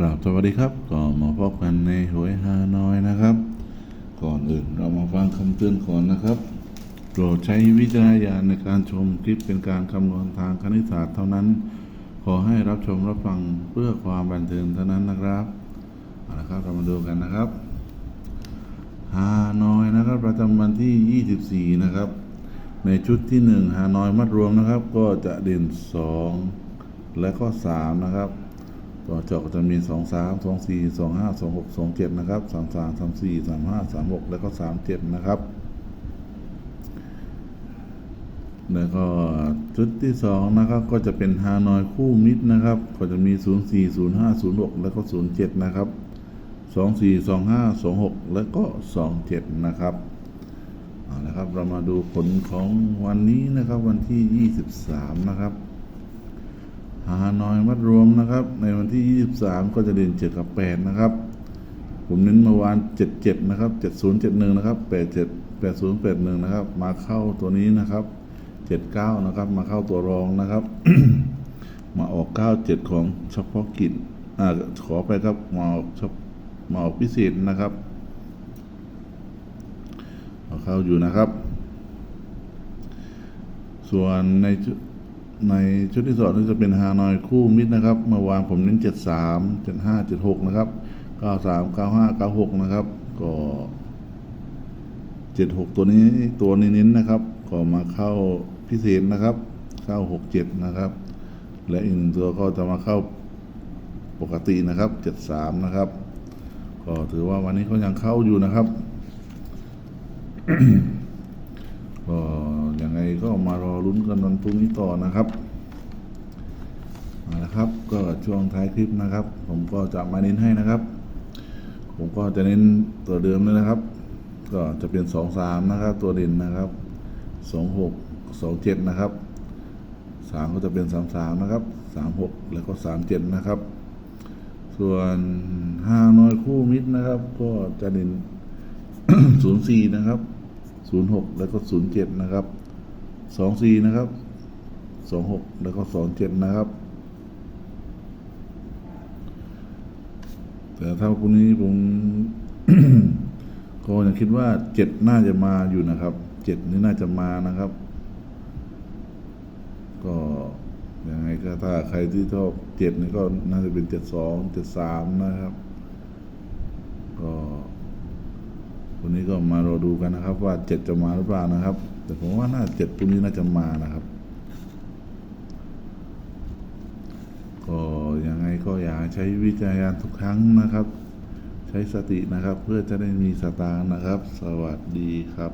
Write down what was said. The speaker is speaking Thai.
กราบสวัสดีครับ ก็มาพบกันในหวยฮานอยนะครับ ก่อนอื่นเรามาฟังคำเตือนก่อนนะครับ โปรดใช้วิจารณญาณในการชมคลิปเป็นการคำนวณทางคณิตศาสตร์เท่านั้น ขอให้รับชมรับฟังเพื่อความบันเทิงเท่านั้นนะครับเอาละครับเรามาดูกันนะครับฮานอยนะครับ ประจำวันที่ 24 นะครับ ในชุดที่ 1 ฮานอยมัดรวมนะครับ ก็จะเด่น 2 และก็ 3 นะครับ ตัวเจาะก็จะมี2 3 2 4 2 5 2 6 2 7นะครับ3 3 3 4 3 5 3 6แล้วก็3 7นะครับแล้วก็ชุดที่2นะครับก็จะเป็นฮานอยคู่มิดนะครับ ก็จะมี0 4 0 5 0 6แล้วก็0 7นะครับ2 4 2 5 2 6แล้วก็2 7นะครับเอาละครับเรามาดูผลของวันนี้นะครับวันที่23นะครับ ฮานอยมัดรวมนะครับ ในวันที่ 23 ก็จะเด่น7กับ8นะครับ ผมเน้นเมื่อวาน77นะครับ7071นะครับ87 8081นะครับ มาเข้าตัวนี้นะครับ79นะครับ มาเข้าตัวรองนะครับ มาออก97ของเฉพาะกิจอ่าขอไปครับมาออกเฉพมาออกพิเศษนะครับมาเข้าอยู่นะครับ ส่วนใน ในชุดที่สองนี่จะเป็นฮานอยคู่มิดนะครับเมื่อวานผมเน้นเจ็ดสามเจ็ดห้าเจ็ดหกนะครับเก้าสามเก้าห้าเก้าหกนะครับ ก็เจ็ดหกตัวนี้ตัวนี้เน้นนะครับ ก็มาเข้าพิเศษนะครับเข้าหกเจ็ดนะครับ และอีกหนึ่งตัวก็จะมาเข้าปกตินะครับเจ็ดสามนะครับ ก็ถือว่าวันนี้เขายังเข้าอยู่นะครับ ก็มารอลุ้นกันวันพรุ่งนี้ต่อนะครับเอาละครับก็ช่วงท้ายคลิปนะครับ ผมก็จะมาเน้นให้นะครับ ผมก็จะเน้นตัวเดิมเลยนะครับ ก็จะเป็นสองสามนะครับ ตัวเด่นนะครับสองหกสองเจ็ดนะครับสามก็จะเป็นสามสามนะครับสามหกแล้วก็สามเจ็ดนะครับ ส่วนห้าน้อยคู่มิตรนะครับ ก็จะเด่นศูนย์สี่นะครับศูนย์หกแล้วก็ศูนย์เจ็ดนะครับ สองสี่นะครับสองหกแล้วก็สองเจ็ดนะครับ แต่ถ้าพรุ่งนี้ผมก็ยังคิดว่าเจ็ดน่าจะมาอยู่นะครับเจ็ดนี่น่าจะมานะครับ ก็ยังไงก็ถ้าใครที่ชอบเจ็ดนี่ก็น่าจะเป็นเจ็ดสองเจ็ดสามนะครับ ก็ วันนี้ก็มารอดูกันนะครับ ว่าเจ็ดจะมาหรือเปล่านะครับ แต่ผมว่าน่าเจ็ดพรุ่งนี้น่าจะมานะครับ ก็ยังไงก็อยากใช้วิจารณญาณทุกครั้งนะครับ ใช้สตินะครับ เพื่อจะได้มีสตางค์นะครับ สวัสดีครับ